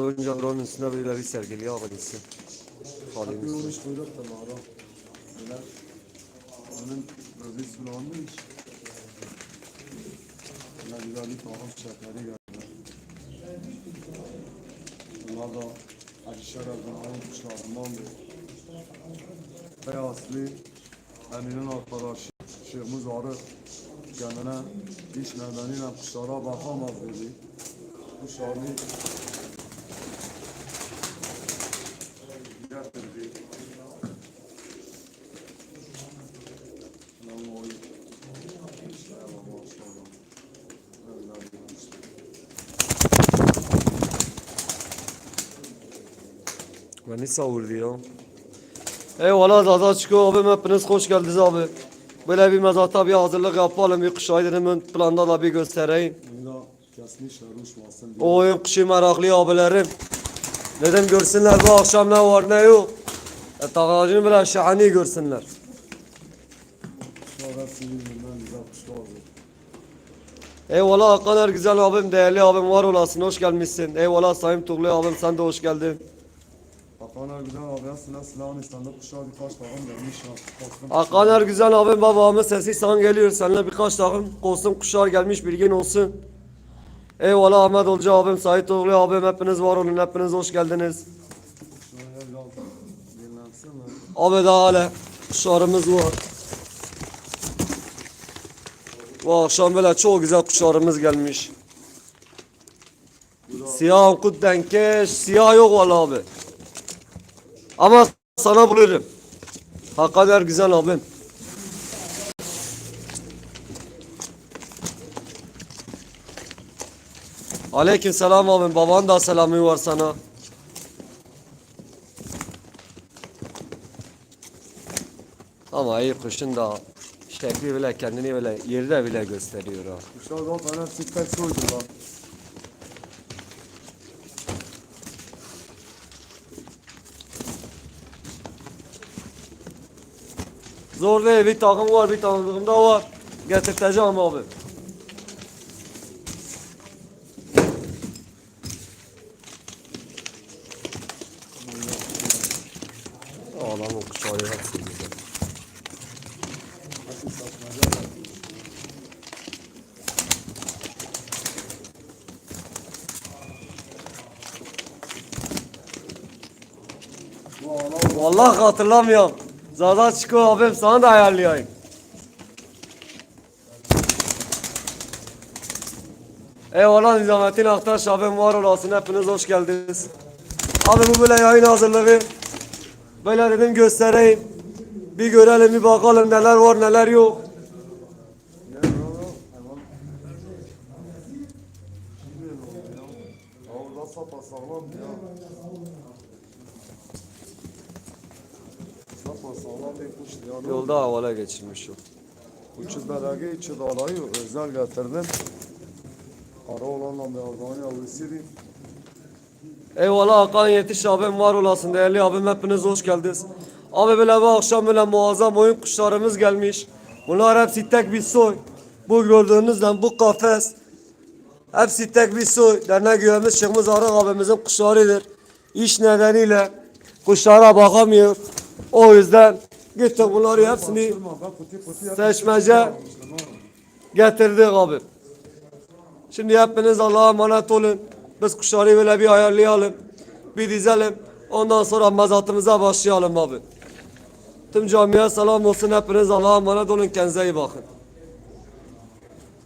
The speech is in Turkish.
önce buranın üstüne böyle bir sergiliyor abonesi. Halinin üstüne. Yapıyormuş kuyruk da mağara. Böyle onun böyle sulanmış. Böyle güzel bir tahıl çiçekleri geldi. Bunlar da Alişer Erdoğan'ın kuşlarındandır. Ve asli Emin'in arkadaşı Şeyhimiz Arı kendine iş nedeniyle kuşlara bakamaz dedi. Kuşlarını Beni savurdu ya. Eyvallah Zaza çıkıyor abim hepiniz hoş geldiniz abi. Böyle bir mezata bir hazırlık yapalım. Bir kuş aydınımın planda da bir göstereyim. O oyun kuşu meraklı abilerim. Dedim görsünler bu akşam ne var ne yok. E, takacını bile şahane görsünler. Eyvallah Hakan Ergüzel abim, değerli abim var olasın, hoş gelmişsin. Eyvallah Sayın Tuğlu abim, sen de hoş geldin. Hakan Ergüzel abi aslında silahın İslam'da kuşlar birkaç takım gelmiş ya. Hakan Ergüzel abim, babamın sesi sana geliyor. Seninle birkaç takım kostüm kuşlar gelmiş, bilgin olsun. Eyvallah Ahmet Olcu abim, Sait Oğlu abim, hepiniz var olun, hepiniz hoş geldiniz. Abi daha hala kuşlarımız var. Bu akşam böyle çok güzel kuşlarımız gelmiş. Siyah ankut denkeş, siyah yok vallahi abi. Ama sana bulurum. Hakikaten güzel abim. Aleyküm selam abim. Baban da selamı var sana. Ama iyi kuşun da şekli bile kendini bile yerde bile gösteriyor ha. Kuşlar zaten hepsi tek soydu lan. Zor değil bir takım var bir tanıdığım da var. Getirteceğim abi. Ağlam o ana Vallahi hatırlamıyorum. Zaten çıkıyor abim sana da ayarlayayım. Eyvallah Nizamettin Aktaş abim var olasın hepiniz hoş geldiniz. Abi bu böyle yayın hazırlığı. Böyle dedim göstereyim. Bir görelim bir bakalım neler var neler yok. Orada ya. Sapasağlam bir kuş ya. Yolda havala geçirmiş yok. Uçuz belage içi dalayı özel getirdim. Ara olanla beyazdan yavrusuydu. Eyvallah Hakan Yetiş abim var olasın değerli abim hepiniz hoş geldiniz. Abi böyle bu akşam böyle muazzam oyun kuşlarımız gelmiş. Bunlar hepsi tek bir soy. Bu gördüğünüzden bu kafes. Hepsi tek bir soy. Dernek üyemiz Şıkmız Arık abimizin kuşlarıdır. İş nedeniyle kuşlara bakamıyor. O yüzden gittik bunları hepsini. Seçmece. getirdik abi. Şimdi hepiniz Allah'a emanet olun. Biz kuşları böyle bir ayarlayalım. Bir dizelim. Ondan sonra mezatımıza başlayalım abi. Tüm camiye selam olsun. Hepiniz Allah'a emanet olun. Kendinize iyi bakın.